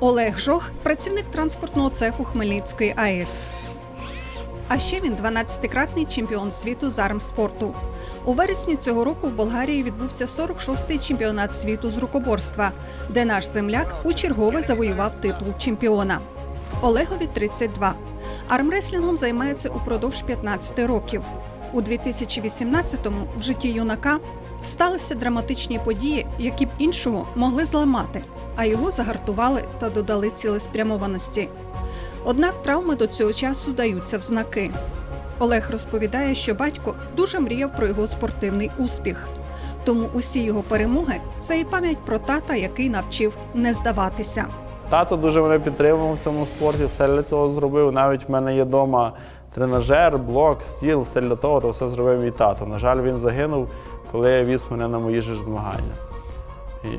Олег Жох працівник транспортного цеху Хмельницької АЕС. А ще він 12-кратний чемпіон світу з армспорту. У вересні цього року в Болгарії відбувся 46-й чемпіонат світу з рукоборства, де наш земляк у чергове завоював титул чемпіона. Олегові 32. Армреслінгом займається упродовж 15 років. У 2018-му в житті юнака сталися драматичні події, які б іншого могли зламати, а його загартували та додали цілеспрямованості. Однак травми до цього часу даються в знаки. Олег розповідає, що батько дуже мріяв про його спортивний успіх. Тому усі його перемоги це і пам'ять про тата, який навчив не здаватися. Тато дуже мене підтримував в цьому спорті, все для цього зробив. Навіть в мене є вдома тренажер, блок, стіл, все для того, то все зробив мій тато. На жаль, він загинув, коли віз мене на мої ж змагання.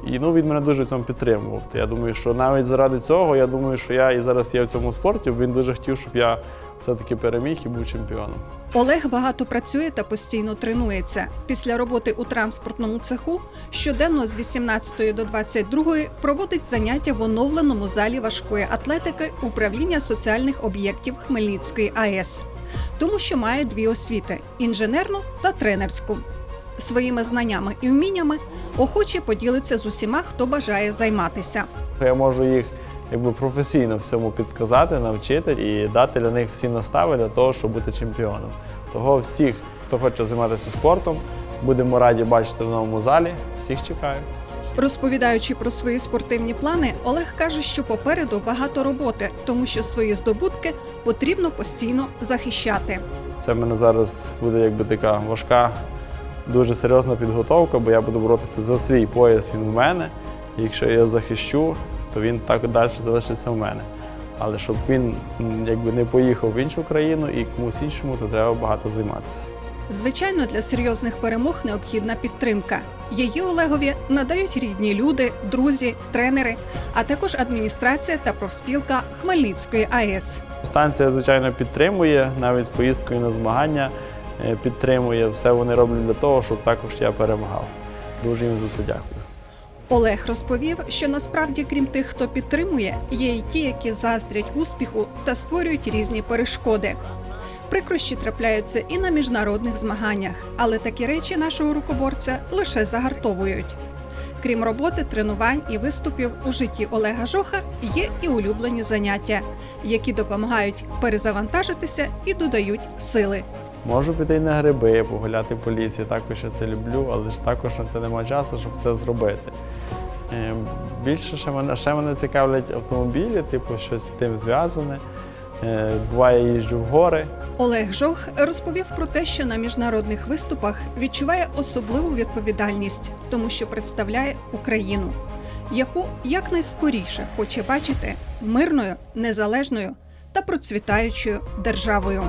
І, ну, він мене дуже в цьому підтримував. Я думаю, що навіть заради цього, я думаю, що я і зараз є в цьому спорті, він дуже хотів, щоб я все-таки переміг і був чемпіоном. Олег багато працює та постійно тренується. Після роботи у транспортному цеху щоденно з 18 до 22 проводить заняття в оновленому залі важкої атлетики управління соціальних об'єктів Хмельницької АЕС, тому що має дві освіти інженерну та тренерську. Своїми знаннями і вміннями охоче поділиться з усіма, хто бажає займатися. Я можу їх якби професійно всьому підказати, навчити і дати для них всі настави для того, щоб бути чемпіоном. Того всіх, хто хоче займатися спортом, будемо раді бачити в новому залі. Всіх чекаю. Розповідаючи про свої спортивні плани, Олег каже, що попереду багато роботи, тому що свої здобутки потрібно постійно захищати. Це в мене зараз буде якби така важка, дуже серйозна підготовка, бо я буду боротися за свій пояс. Він в мене. І якщо я його захищу, то він так далі залишиться в мене. Але щоб він якби не поїхав в іншу країну і комусь іншому, то треба багато займатися. Звичайно, для серйозних перемог необхідна підтримка. Її Олегові надають рідні люди, друзі, тренери, а також адміністрація та профспілка Хмельницької АЕС. Станція, звичайно, підтримує, навіть з поїздкою на змагання підтримує. Все вони роблять для того, щоб також я перемагав. Дуже їм за це дякую. Олег розповів, що насправді, крім тих, хто підтримує, є й ті, які заздрять успіху та створюють різні перешкоди. Прикрощі трапляються і на міжнародних змаганнях, але такі речі нашого рукоборця лише загартовують. Крім роботи, тренувань і виступів у житті Олега Жоха є і улюблені заняття, які допомагають перезавантажитися і додають сили. Можу піти на гриби, погуляти по лісі, також я це люблю, але ж також на це немає часу, щоб це зробити. Е, Більше ще мене, ще мене цікавлять автомобілі, типу щось з тим зв'язане. Е, Буває, їжджу в гори. Олег Жох розповів про те, що на міжнародних виступах відчуває особливу відповідальність, тому що представляє Україну, яку якнайскоріше хоче бачити мирною, незалежною та процвітаючою державою.